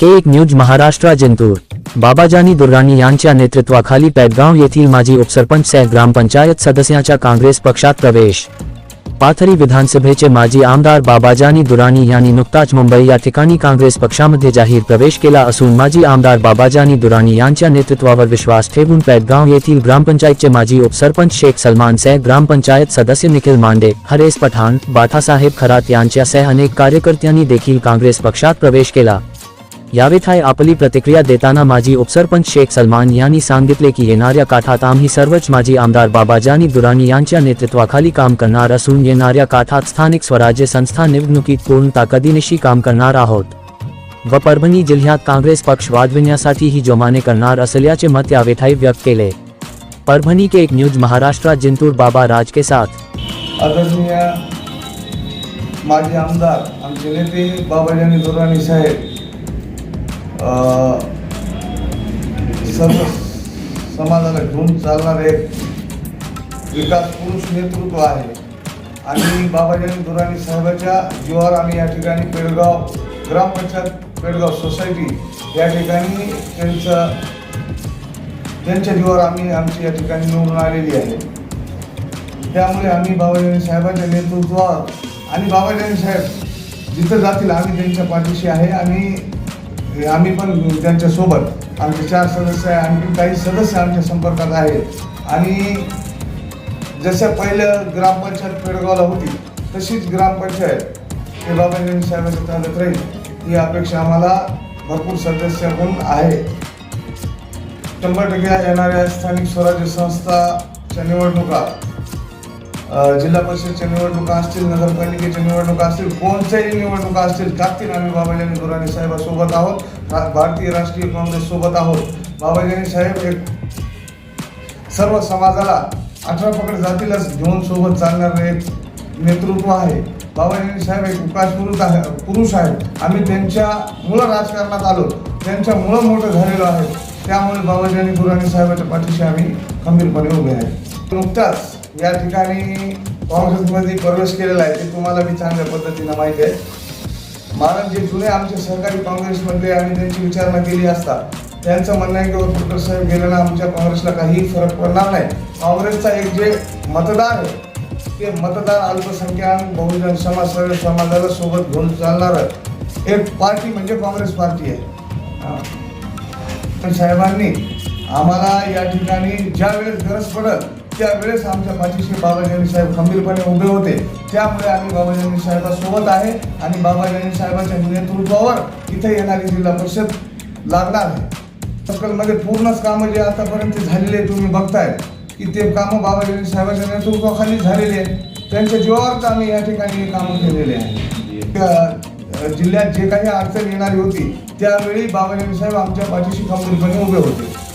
के एक न्यूज महाराष्ट्र जिंतूर. बाबाजानी दुर्राणी यांच्या नेतृत्वाखाली पेदगाव येथील माजी उपसरपंच सह ग्रामपंचायत सदस्यांच्या काँग्रेस पक्षात प्रवेश. पाथरी विधानसभेचे माजी आमदार बाबाजानी दुराणी यांनी नुकताच मुंबई या ठिकाणी काँग्रेस पक्षामध्ये जाहीर प्रवेश केला असून माजी आमदार बाबाजानी दुराणी यांच्या नेतृत्वावर विश्वास ठेवून पेटगाव येथील ग्रामपंचायतचे माजी उपसरपंच शेख सलमान सह ग्रामपंचायत सदस्य निखिल मांडे हरेश पठाण बाठासाहेब खरात यांच्यासह अनेक कार्यकर्त्यांनी देखील काँग्रेस पक्षात प्रवेश केला. यावेळी आपली प्रतिक्रिया देताना माजी उपसरपंच शेख सलमान यांनी सांगितले की येणाऱ्या काठात आम्ही सर्वच माजी आमदार बाबाजानी दुराणी यांच्या नेतृत्वाखाली काम करणार असून येणाऱ्या काठात स्थानिक स्वराज्य संस्था निवडणुकीत पूर्ण ताकदीनिशी काम करणार आहोत. व परभणी जिल्ह्यात काँग्रेस पक्ष वाढविण्यासाठी ही जोमाने करणार असल्याचे मत यावेळी व्यक्त केले. परभणी के एक न्यूज महाराष्ट्रात जिंतूर बाबा राज के साथ. आदरणीय माजी आमदार आमचे नेते बाबाजानी दुराणी साहेब सर्व समाजाला घेऊन चालणारे एक विकास पुरुष नेतृत्व आहे. आणि बाबाजानी दुराणी साहेबाच्या जीवावर आम्ही या ठिकाणी पेडगाव ग्रामपंचायत पेडगाव सोसायटी या ठिकाणी त्यांचं त्यांच्या जीवावर आम्ही आमची या ठिकाणी निवडून आलेली आहे. त्यामुळे आम्ही बाबाजानी साहेबांच्या नेतृत्वावर आणि बाबाजानी साहेब जिथं जातील आम्ही त्यांच्या पाठीशी आहे. आणि आम्ही पण त्यांच्यासोबत आमचे चार सदस्य आहे आणखी काही सदस्य आमच्या संपर्कात आहेत. आणि जशा पहिलं ग्रामपंचायत पेडगावला होती तशीच ग्रामपंचायत हे बाबाजी साहेबांच्या ताब्यात राहील ही अपेक्षा आम्हाला भरपूर सदस्य म्हणून आहे. शंभर टक्के येणाऱ्या स्थानिक स्वराज्य संस्थाच्या निवडणुका जिल्हा परिषदच्या निवडणुका असतील नगरपालिकेच्या निवडणुका असतील कोणत्याही निवडणुका असतील त्यातील आम्ही बाबाजानी गुराणी साहेबासोबत आहोत. भारतीय राष्ट्रीय काँग्रेस सोबत आहोत. बाबाजानी साहेब एक सर्व समाजाला अठरा पकड जातीलाच घेऊन सोबत चालणारे एक नेतृत्व आहे. बाबाजानी साहेब एक विकास पुरुष आहे पुरुष आहेत. आम्ही त्यांच्या मुळं राजकारणात आलो. त्यांच्या मुळं मोठं झालेलो आहे. त्यामुळे बाबाजानी गुराणी साहेबाच्या पाठीशी आम्ही खंबीरपणे उभे आहे. नुकताच या ठिकाणी काँग्रेसमध्ये प्रवेश केलेला आहे ते तुम्हाला मी चांगल्या पद्धतीनं माहिती आहे. महाराज जे जुने आमचे सहकारी काँग्रेसमध्ये आम्ही त्यांची विचारणा केली असता त्यांचं म्हणणं आहे की हो, वरपुडकर साहेब गेल्यानं आमच्या काँग्रेसला काहीही फरक पडणार नाही. काँग्रेसचा एक जे मतदार आहे ते मतदार अल्पसंख्याक बहुजन समाज सर्व समाजाला सोबत घेऊन चालणारं एक पार्टी म्हणजे काँग्रेस पार्टी आहे. पण साहेबांनी आम्हाला या ठिकाणी ज्या वेळेस गरज पडत त्यावेळेस आमच्या पाठीशी बाबाजानी साहेब खंबीरपणे उभे होते त्यामुळे आम्ही बाबाजानी साहेबासोबत आहे आणि बाबाजानी साहेबांच्या नेतृत्वावर इथे येणारी जिल्हा परिषद लागणार आहे. सकलमध्ये पूर्णच कामं जे आतापर्यंत झालेले तुम्ही बघताय की ते कामं बाबाजानी साहेबांच्या नेतृत्वाखाली झालेले आहेत. त्यांच्या जीवावरच आम्ही या ठिकाणी कामं केलेले आहे त्या- जिल्ह्यात जे काही अडचण येणारी होती त्यावेळी बाबाजानी साहेब आमच्या पाठीशी खंबीरपणे उभे होते.